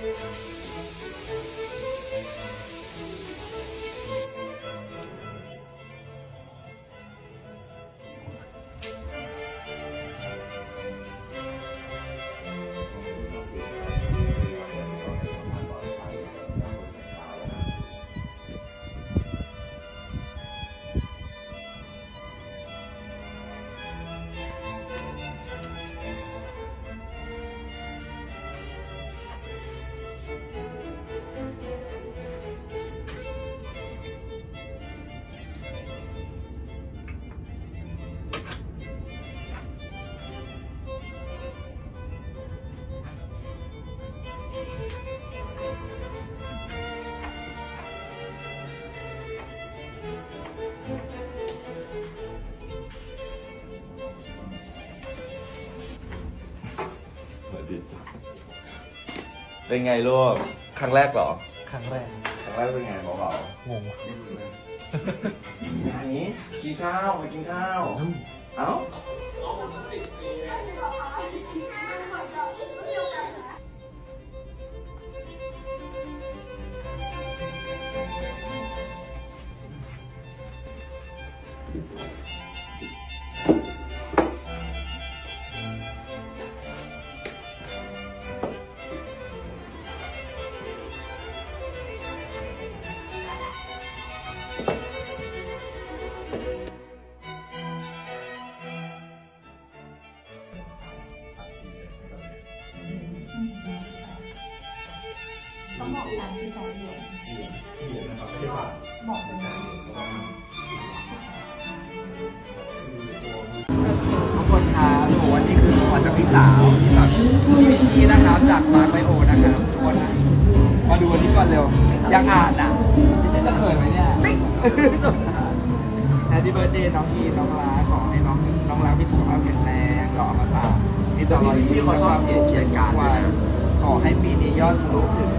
Música เป็นไงลูก ครั้งแรกเหรอ ครั้งแรกครั้งแรกเป็นไงเบางงๆไหนกินข้าวไปกินข้าว เอ้า ต้องบอกการที่เขาเรียนบอกเป็นไงทุกคนครับโอ้วันนี้คือขวัญจากพี่สาวพี่สาวพี่วิชีนะครับ จากมาร์คไบโอนะครับทุกคนนะมาดูวันนี้ก่อนเร็ว อยากอ่านอะพี่ชีจะเขินไหมเนี่ยไม่แฮปปี้เบิร์ดเดย์น้องอีน้องลาขอให้น้องน้องลาพี่สุขภาพแข็งแรงหล่อมาตามีตลอดชีวิตความเกียรติเกียรติการขอให้ปีนี้ยอดทะลุถึง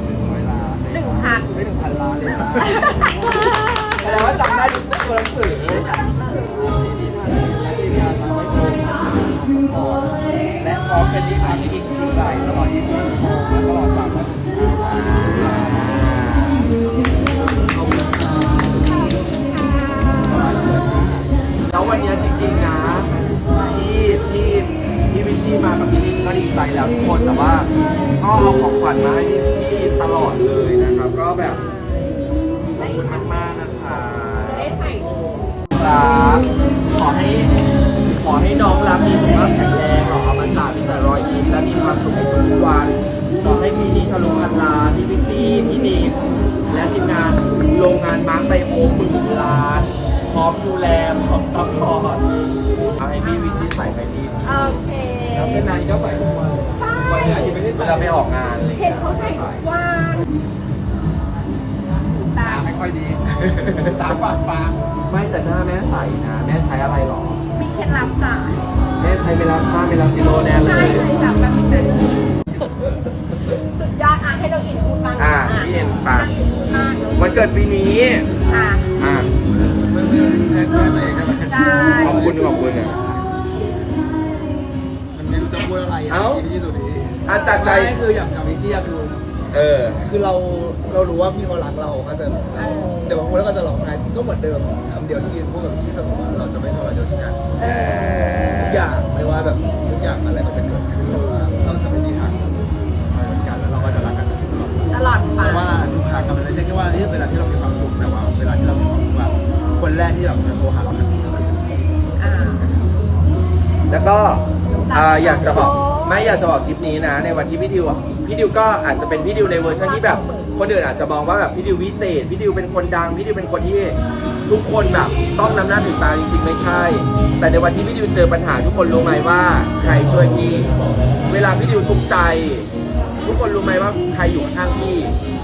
หนึ่งร้อยล้านหนึ่งพันไม่ถึงพันล้านเลยนะแสดงว่าจำได้ทุกตัวหนังสือและพร้อมเป็นที่พักที่ยิ่งใหญ่ตลอด24ชั่วโมงและต ขอให้ขอให้น้องรักมีสุขภาพแข็งแรงหล่ออมตะมีแต่รอยยิ้มและมีความสุขในทุกๆวันขอให้ปีนี้ทะลุพันล้านพี่พิชชี่พี่นีมและทีมงานโรงงานมาร์คไบโอหมื่นล้านพร้อมดูแลพร้อมซัพพอร์ตเอาให้พี่วิชิตใส่ไปดีโอเคแล้วเส้นในก็ใส่ทุกวันใช่วันนี้ยังไม่ได้เวลาไปออกงานอะไรเห็นเขาใส่ทุกวันตาตาไม่ ค่อยดี ตาฝาดฟ้าไม่แต่หน้าแม่ใสนะ แม่ใช้อะไรหรอ มีเคล็ดลับจ้ะแม่ใช้เมลาซ่าเมลาซิโลแน่เลใช่ย เลยจ้ะแบบนั้นสุดยอดอะให้เราอินพูดบ้างอะพี่เอ็นฟังมากวันเกิดปีนี้ อะอะ เพื่อนเพื่อนแค่แค่ไหนกันใช่ขอบคุณขอบคุณอะมันไม่รู้จะพูดอะไรเอ้าชีวิตที่สุดนี้ อะจากใจ ไม่คืออย่างอย่างพิเชียคือ เออ คือเราเรารู้ว่าพี่เขารักเราก็จะเดี๋ยวพูดแล้วก็จะร้องไห้ก็เหมือนเดิมคำเดียวที่ยืนพูดกับพิเชียเสมอว่าเราจะไม่ทรยศกันทุกอย่างไม่ว่าแบบทุกอย่างอะไรมันจะเกิดขึ้นเราจะไม่มีทางทรยศกันแล้วเราก็จะรักกันตลอดตลอดเพราะว่าทุกครั้งมันไม่ใช่แค่ว่าเวลาที่เรามีความสุขแต่ว่า เวลาที่เรามีความทุกข์อะคนแรกที่แบบจะโทรหาเราทันทีก็คือชียอ่าแล้วก็อยากจะบอก ไม่อยากจะบอกคลิปนี้นะ ในวันที่พี่ดิวพี่ดิวก็อาจจะเป็นพี่ดิวในเวอร์ชันที่แบบ คนอื่นอาจจะมองว่าแบบพี่ดิววิเศษพี่ดิวเป็นคนดังพี่ดิวเป็นคนที่ทุกคนแบบต้องนำหน้าถือตาจริงๆไม่ใช่ แต่ในวันที่พี่ดิวเจอปัญหาทุกคนรู้ไหมว่า ใครช่วยพี่เวลาพี่ดิวทุกข์ใจ ทุกคนรู้ไหมว่าใครอยู่ข้างพี่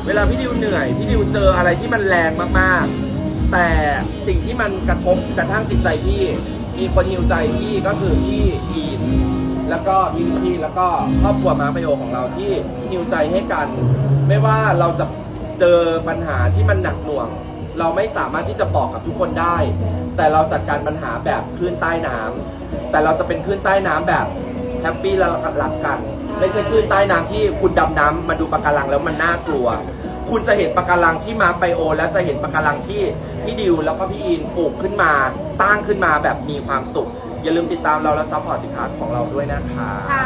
เวลาพี่ดิวเหนื่อยพี่ดิวเจออะไรที่มันแรงมากๆ แต่สิ่งที่มันกระทบกระทั่งจิตใจพี่มีคนฮิวใจพี่ก็คือพี่อีม แล้วก็พี่วิชีแล้วก็ครอบครัวมาร์คไบโอของเราที่ฮิวใจให้กัน ไม่ว่าเราจะเจอปัญหาที่มันหนักหน่วง เราไม่สามารถที่จะบอกกับทุกคนได้ แต่เราจัดการปัญหาแบบคลื่นใต้น้ำแต่เราจะเป็นคลื่นใต้น้ำแบบแฮปปี้และรักกันไม่ใช่คลื่นใต้น้ำที่คุณดำน้ำมาดูปะการังแล้วมันน่ากลัว คุณจะเห็นปะการังที่มาไบโอ และจะเห็นปะการังที่พี่ดิวแล้วก็พี่อินปลูกขึ้นมา สร้างขึ้นมาแบบมีความสุข อย่าลืมติดตามเราและซัพพอร์ตสินค้าของเราด้วยนะคะค่ะ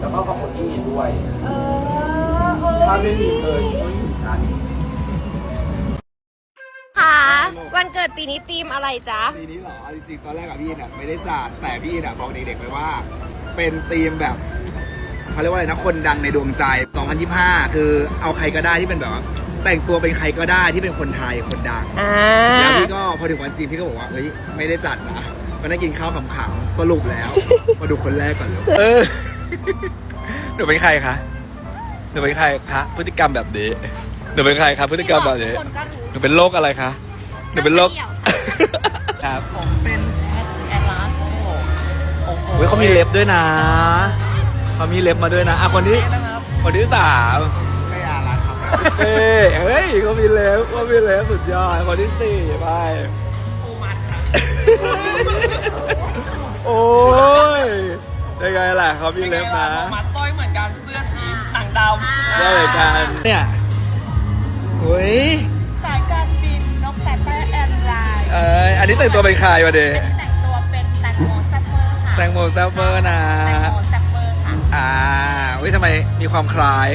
แล้วก็ขอบคุณพี่อินด้วย เออเออ ถ้าไม่มีเลยไม่มีฉัน ค่ะวันเกิดปีนี้ธีมอะไรจ๊ะ ปีนี้เหรอเอาจริงๆตอนแรกอะพี่อินอะไม่ได้จัดแต่พี่อินอะบอกเด็กๆไปว่า เป็นธีมแบบเขาเรียกว่าอะไรนะคนดังในดวงใจ 2025 คือเอาใครก็ได้ที่เป็นแบบว่า แต่งตัวเป็นใครก็ได้ที่เป็นคนไทยคนดังอ่า แล้วพี่ก็พอถึงวันจริงพี่ก็บอกว่าเฮ้ยไม่ได้จัดนะก็นั่งกินข้าวขำๆสรุปแล้ว มาดูคนแรกก่อนเลยเออ หนูเป็นใครคะ หนูเป็นใครคะพฤติกรรมแบบนี้ หนูเป็นใครคะพฤติกรรมแบบนี้ คนก็รู้หนูเป็นโรคอะไรคะ หนูเป็นโรค ครับผมเป็นแอนลาสโอ้โหเฮ้ยเขามีเล็บด้วยนะเขามีเล็บมาด้วยนะ อะคนที่คนที่สาม เอ้ยเฮ้ยเขามีเล็บเขามีเล็บสุดยอดคนที่สี่ไปโอ้ยเป็นไงล่ะเขามีเล็บนะมาสร้อยเหมือนกันเสื้อสีหนังดำได้เลยกันเนี่ยเฮ้ยสายการบินนกแต่แป้แอนไลน์เอ้ยอันนี้แต่งตัวเป็นใครวะเดแต่งตัวเป็นแตงโมแซปเปอร์ค่ะแตงโมแซฟเฟอร์นะแตงโมแซปเปอร์ค่ะอ่าเฮ้ยทำไมมีความคล้าย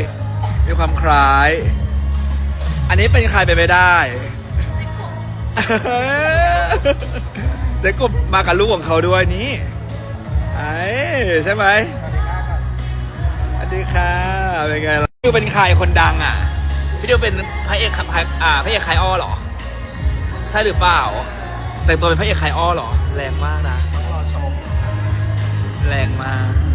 มีความคล้าย อันนี้เป็นใครไปไม่ได้เจ๊กบมากับลูกของเขาด้วยนี่ไอ้ใช่ไหมสวัสดีค่ะเป็นไงล่ะพี่ดิวเป็นใครคนดังอะพี่ดิวเป็นพระเอกขับอ่าพระเอกขายอ้อเหรอ ใช่หรือเปล่า แต่งตัวเป็นพระเอกขายอ้อเหรอ แรงมากนะ แรงมาก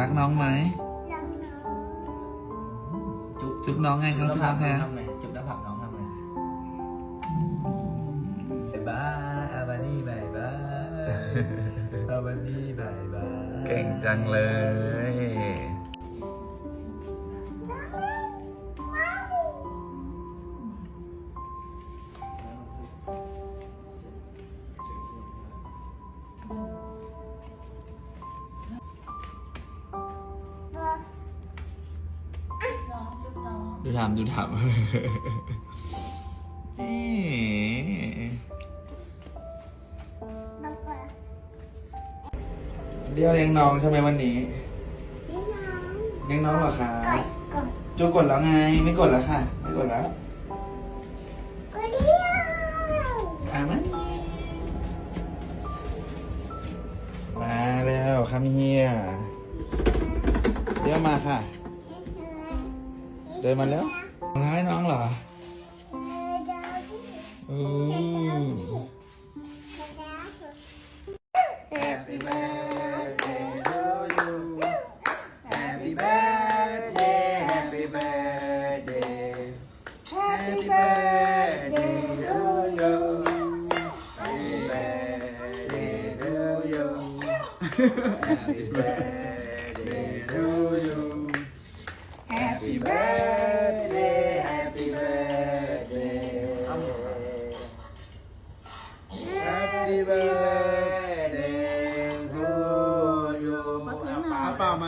รักน้องไหมจุ๊บจุ๊บน้องไงครับจุ๊บน้องไงทำไงจุ๊บหน้าผากน้องทำไงบายอาบานี่บายบายอาบานี่บายบายเก่งจังเลย ดูทำดูทำเอ๊ะเรียวเลี้ยงน้องใช่ไหมวันนี้ เลี้ยงน้องเหรอคะจูกดแล้วไง ไม่กดแล้วค่ะ ไม่กดแล้วอะมามาแล้วคำเฮียเดี๋ยวมาค่ะ เดินมาแล้วรองเท้าให้น้องเหรออู้ Happy birthday to you Happy birthday Happy birthday Happy birthday to you Happy birthday to you Happy birthday Happy birthday to you เอาเปล่าไหม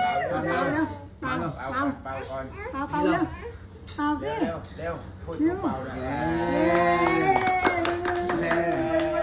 เปล่าเปล่าเปล่าเปล่าเปล่าอนเปล่าก่อนเปล่าเปล่าเร็วเร็วพูดเปล่าเลย